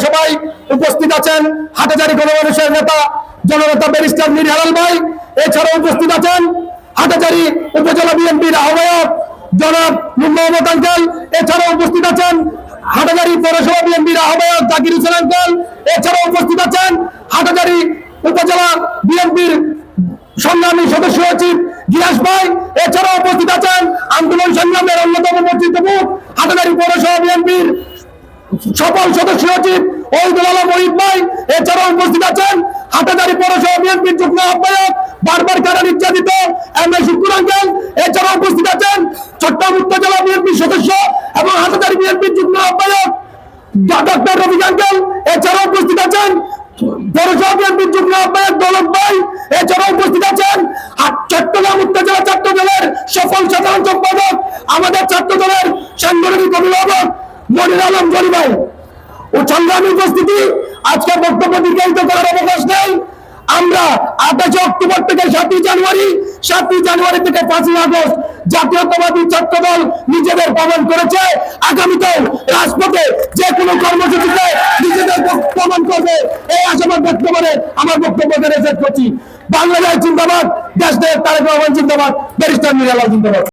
পৌরসভায় উপস্থিত আছেন হাটাজারি গণমানুষের নেতা, জননেতা ব্যারিস্টার মীর হেলাল ভাই। এছাড়াও উপস্থিত আছেন হাটাজারি উপজেলা বিএনপির আহ্বায়ক জনাব মোহাম্মদ আঙ্কেল। এছাড়াও উপস্থিত আছেন হাটাজারি পৌরসভা বিএনপির আহ্বায়ক জাকির হোসেন আঙ্কেল। এছাড়াও উপস্থিত আছেন হাটাজারি উপজেলা বিএনপির সংগ্রামী সদস্য সচিব গিয়াস ভাই। এছাড়াও উপস্থিত আছেন আন্দোলন সংগ্রামের অন্যতম নেতৃত্ব হাটাজারি পৌরসভা বিএনপির সকল সদস্য সচিব ওইদুল আলম মহিব ভাই, এছাড়াও উপস্থিত আছেন হাটাজারি পৌরসভা বিএনপির যুগ্ম আহ্বায়ক, বারবার কারা নির্যাতিত, এম এ শুকুর আঙ্কেল উপস্থিত আছেন চট্টগ্রাম উপজেলা বিএনপির সদস্য এবং হাটাজারি বিএনপির যুগ্ম আহ্বায়ক ডক্টর রফিক আঙ্কেল, এছাড়াও উপস্থিত আছেন পৌরসভা বিএনপির যুগ্ম আহ্বায়ক উপস্থিত আছেন আর চট্টগ্রাম উত্তর জেলা ছাত্র দলের সফল সাধারণ আমাদের ছাত্র দলের সাংগঠনিক অভিভাবক মনির আলম জলি ভাই ও সংগ্রামী উপস্থিতি, আজকে বক্তব্য দীর্ঘায়িত করার অবকাশ নেই। আমরা আঠাশে অক্টোবর থেকে সাতই জানুয়ারি সাতই জানুয়ারি থেকে পাঁচই আগস্ট জাতীয়তাবাদী ছাত্র দল নিজেদের প্রমাণ করেছে। আগামীতেও রাজপথে যে কোনো কর্মসূচিতে নিজেদের প্রমাণ করবে, এই আশাবাদ ব্যক্ত করে আমার বক্তব্য শেষ করছি। বাংলাদেশ জিন্দাবাদ দেশ দেশ তারেক রহমান জিন্দাবাদ, ব্যারিস্টার মিরালাল জিন্দাবাদ।